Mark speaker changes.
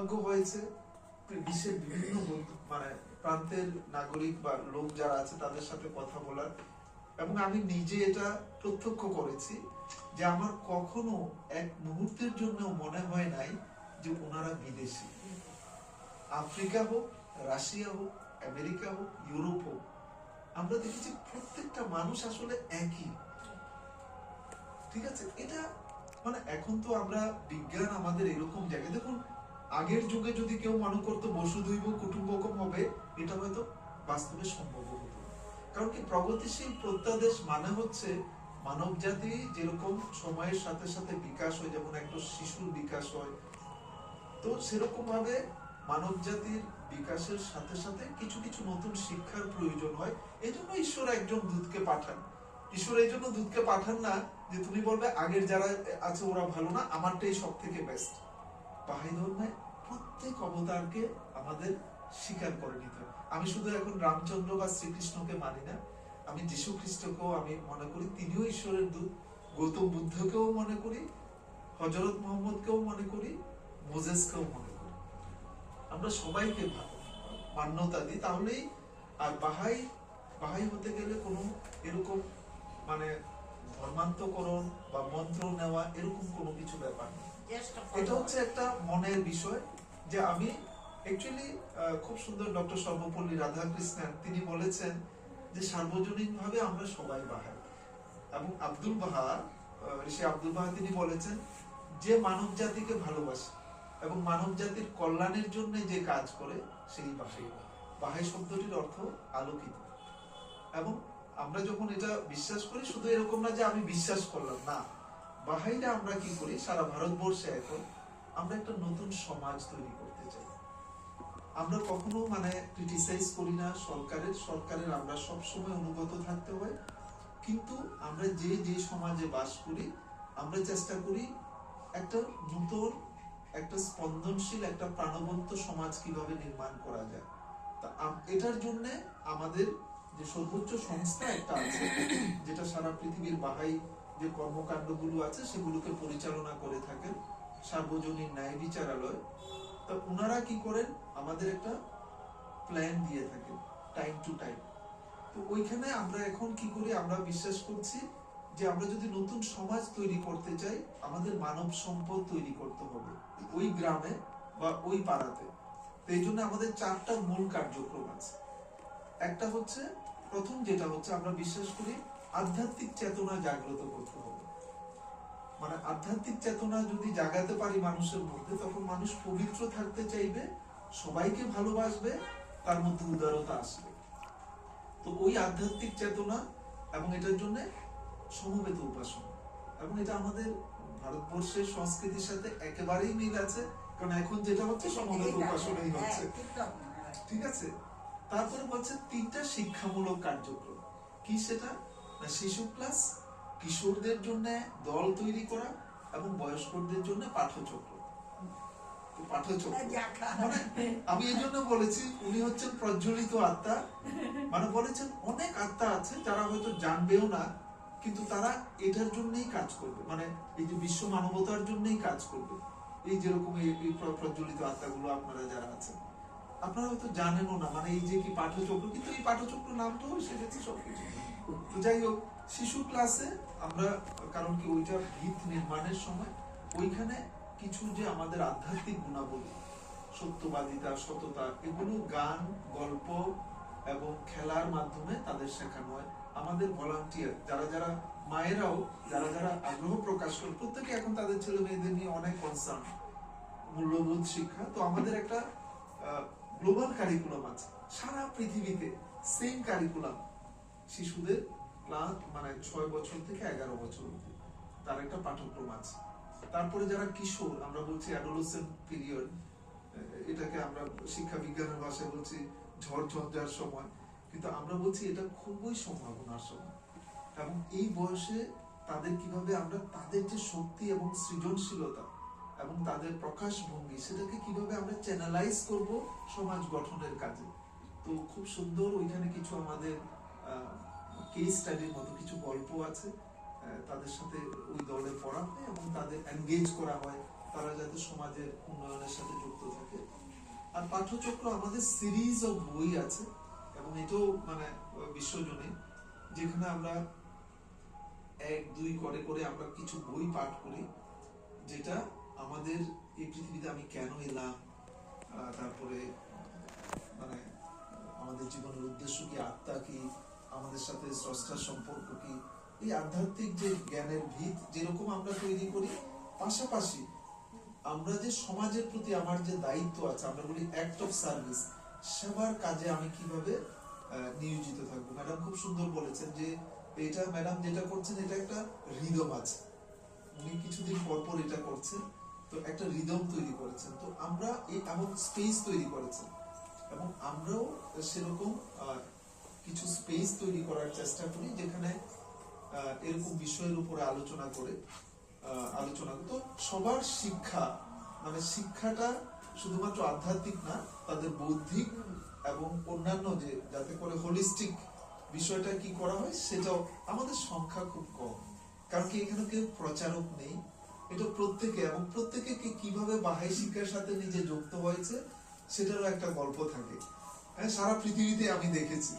Speaker 1: হয়েছে বিশ্বের বিভিন্ন মানে প্রান্তের নাগরিক বা লোক যারা আছে তাদের সাথে কথা বলার। এবং আমি নিজে এটা প্রত্যক্ষ করেছি যে আমার কখনো এক মুহূর্তের জন্য মনে হয় নাই যে ওনারা বিদেশি। আফ্রিকা হোক, রাশিয়া হোক, আমেরিকা হোক, ইউরোপ হোক, আমরা দেখেছি প্রত্যেকটা মানুষ আসলে একই। ঠিক আছে? এটা মানে এখন তো আমরা বিজ্ঞান আমাদের এরকম জায়গায় দেখুন আগের যুগে যদি কেউ মনে করতো বসুধৈব কুটুম্বকম হবে, এটা হয়তো বাস্তবে সম্ভব হতো। কারণ কি প্রগতিশীল প্রত্যাদেশ মানে হচ্ছে মানব জাতি যেরকম সময়ের সাথে সাথে বিকাশ হয়, যেমন একটা শিশুর বিকাশ হয়। তো সেরকম ভাবে মানব জাতির বিকাশের সাথে সাথে কিছু কিছু নতুন শিক্ষার প্রয়োজন হয়। এই জন্য ঈশ্বর একজন দূতকে পাঠান। ঈশ্বর এই জন্য দূতকে পাঠান না যে, তুমি বলবে আগের যারা আছে ওরা ভালো না, আমারটাই সব থেকে বেস্ট বাহাই ধর্মে প্রত্যেক অবতারকে আমাদের স্বীকার করে নিতে হবে। আমি শুধু এখন রামচন্দ্র বা শ্রীকৃষ্ণকে মানি না, আমি যীশু খ্রিস্টকেও আমি মনে করি, তিনিও ঈশ্বরের দূত, গৌতম বুদ্ধকেও মনে করি, হজরত মোহাম্মদকেও মনে করি, মোজেসকেও মনে করি। আমরা সবাইকে মান্যতা দিই, তাহলেই আর বাহাই বাহাই হতে গেলে কোনো এরকম মানে ধর্মান্তকরণ বা মন্ত্র নেওয়া এরকম কোনো কিছু ব্যাপার নেই। এটা হচ্ছে একটা মনের বিষয় যে আমি অ্যাকচুয়ালি খুব সুন্দর ডক্টর সর্বপল্লী রাধাকৃষ্ণন তিনি বলেছেন যে সার্বজনীন ভাবে আমরা সবাই বাহাই এবং আব্দুল বাহা আহ, ঋষি আব্দুল বাহা তিনি বলেছেন যে মানব জাতিকে ভালোবাসে এবং মানব জাতির কল্যাণের জন্য যে কাজ করে সেই বাহাই বাহাই শব্দটির অর্থ আলোকিত। এবং আমরা যখন এটা বিশ্বাস করি, শুধু এরকম না যে আমি বিশ্বাস করলাম, না। বাহাইরা আমরা কি করি? সারা ভারতবর্ষে এখন আমরা একটা নতুন সমাজ তৈরি করতে চাই। আমরা কখনো মানে ক্রিটিসাইজ করি না সরকারের। সরকারের আমরা সব সময় অনুগত থাকতে হয়। কিন্তু আমরা যে যে সমাজে বাস করি, আমরা চেষ্টা করি একটা নতুন, একটা স্পন্দনশীল, একটা প্রাণবন্ত সমাজ কীভাবে নির্মাণ করা যায়। তা এটার জন্য আমাদের যে সর্বোচ্চ সংস্থা একটা আছে, যেটা সারা পৃথিবীর বাহাই যে কর্মকাণ্ডগুলো আছে, সেগুলোকে পরিচালনা করে থাকেন সার্বজনীন ন্যায় বিচারালয়। তা ওনারা কি করেন? আমাদের একটা প্ল্যান দিয়ে থাকেন টাইম টু টাইম তো ওইখানে আমরা এখন কি করি? আমরা বিশ্বাস করছি যে আমরা যদি নতুন সমাজ তৈরি করতে চাই, আমাদের মানব সম্পদ তৈরি করতে হবে, ওই গ্রামে বা ওই পাড়াতে। তো এই জন্য আমাদের চারটা মূল কার্যক্রম আছে। একটা হচ্ছে প্রথম যেটা হচ্ছে আমরা বিশ্বাস করি আধ্যাত্মিক চেতনা জাগ্রত করতে হবে। মানে আধ্যাত্মিক চেতনা যদি জাগাতে পারি মানুষের মধ্যে তখন মানুষ পবিত্র থাকতে চাইবে সবাইকে ভালোবাসবে তার মধ্যে উদারতা আসবে। তো ওই আধ্যাত্মিক চেতনা এবং এটার জন্য সমবেত উপাসনা। এবং এটা আমাদের ভারতবর্ষের সংস্কৃতির সাথে একেবারেই মিল আছে কারণ এখন যেটা হচ্ছে সমবেত উপাসনাই হচ্ছে। ঠিক আছে? তারপরে বলছে তিনটা শিক্ষামূলক কার্যক্রম। কি সেটা? না শিশু ক্লাস কিশোরদের জন্য দল তৈরি করা এবং বয়স্কদের জন্য পাঠচক্র। তো মানে আমি এই জন্য বলেছি উনি হচ্ছেন প্রজ্বলিত আত্মা। মানে বলেছেন অনেক আত্মা আছে যারা হয়তো জানবেও না কিন্তু তারা এটার জন্যই কাজ করবে। মানে এই যে বিশ্ব মানবতার জন্যই কাজ করবে। এই যেরকম এই এই প্র- প্রজ্বলিত আত্মাগুলো আপনারা যারা আছেন। আপনারা হয়তো জানেনও না মানে এই যে কি কিন্তু এই নামটাও সবকিছু। তো যাই হোক, শিশু ক্লাসে আমরা, কারণ কি ওইটা ভিত নির্মাণের সময়, ওইখানে কিছু যে আমাদের আধ্যাত্মিক গুণাবলী, সত্যবাদিতা, সততা, এগুলো গান, গল্প এবং খেলার মাধ্যমে তাদের শেখানো হয়। আমাদের ভলান্টিয়ার যারা যারা মায়েরাও, যারা যারা আগ্রহ প্রকাশ করে, প্রত্যেকে এখন তাদের ছেলে মেয়েদের নিয়ে অনেক কনসার্ন মূল্যবোধ শিক্ষা। তো আমাদের একটা গ্লোবাল কারিকুলাম আছে। সারা পৃথিবীতে সেম কারিকুলাম শিশুদের ক্লাস মানে ছয় বছর থেকে এগারো বছর অবধি। তার একটা পাঠ্যক্রম আছে। তারপরে যারা কিশোর, আমরা বলছি অ্যাডোলসেন্ট পিরিয়ড এটাকে আমরা শিক্ষা বিজ্ঞানের ভাষায় বলছি ঝড় ঝঞ্ঝার সময়। কিন্তু আমরা বলছি এটা খুবই সম্ভাবনার সময়। এবং এই বয়সে তাদের কীভাবে আমরা তাদের যে শক্তি এবং সৃজনশীলতা এবং তাদের প্রকাশ ভঙ্গি সেটাকে কীভাবে আমরা চ্যানেলাইজ করব সমাজ গঠনের কাজে? তো খুব সুন্দর ওইখানে কিছু আমাদের কেস স্টাডির মতো কিছু গল্প আছে তাদের সাথে ওই দলে পড়া হয় এবং তাদের এনগেজ করা হয়, তারা যাতে সমাজের উন্নয়নের সাথে যুক্ত থাকে। আর পাঠ্যচক্র আমাদের সিরিজ অফ বই আছে, এবং এটাও মানে বিশ্বজনীন যেখানে আমরা এক, দুই করে করে আমরা কিছু বই পাঠ করি, যেটা আমাদের এই পৃথিবীতে আমি কেন এলাম? তারপরে মানে আমাদের জীবনের উদ্দেশ্য কি, আত্মা কি, আমাদের সাথে স্রষ্টার সম্পর্ক কি, এই আধ্যাত্মিক যে জ্ঞানের ভিত যেরকম আমরা তৈরি করি, পাশাপাশি আমরা যে সমাজের প্রতি আমার যে দায়িত্ব আছে, আমরা বলি অ্যাক্ট অফ সার্ভিস সেবার কাজে আমি কীভাবে নিয়োজিত থাকব? ম্যাডাম খুব সুন্দর বলেছেন যে, এটা ম্যাডাম যেটা করছেন, এটা একটা রিদম আছে। উনি কিছুদিন পর পর এটা করছেন। তো একটা রিদম তৈরি করেছেন। তো আমরা এই এমন স্পেস তৈরি করেছেন। এবং আমরাও সেরকম কিছু স্পেস তৈরি করার চেষ্টা করি যেখানে এরকম বিষয়ের উপরে আলোচনা করে আলোচনা তো সবার শিক্ষা মানে শিক্ষাটা শুধুমাত্র আধ্যাত্মিক না, তাদের বৌদ্ধিক এবং অন্যান্য যে, যাতে করে হোলিস্টিক বিষয়টা কি করা হয় সেটাও আমাদের সংখ্যা খুব কম। কারণ কি এখানে কেউ প্রচারক নেই এটা প্রত্যেকে এবং প্রত্যেকে কীভাবে বাহাই শিক্ষার সাথে নিজে যুক্ত হয়েছে, সেটারও একটা গল্প থাকে। হ্যাঁ সারা পৃথিবীতে আমি দেখেছি।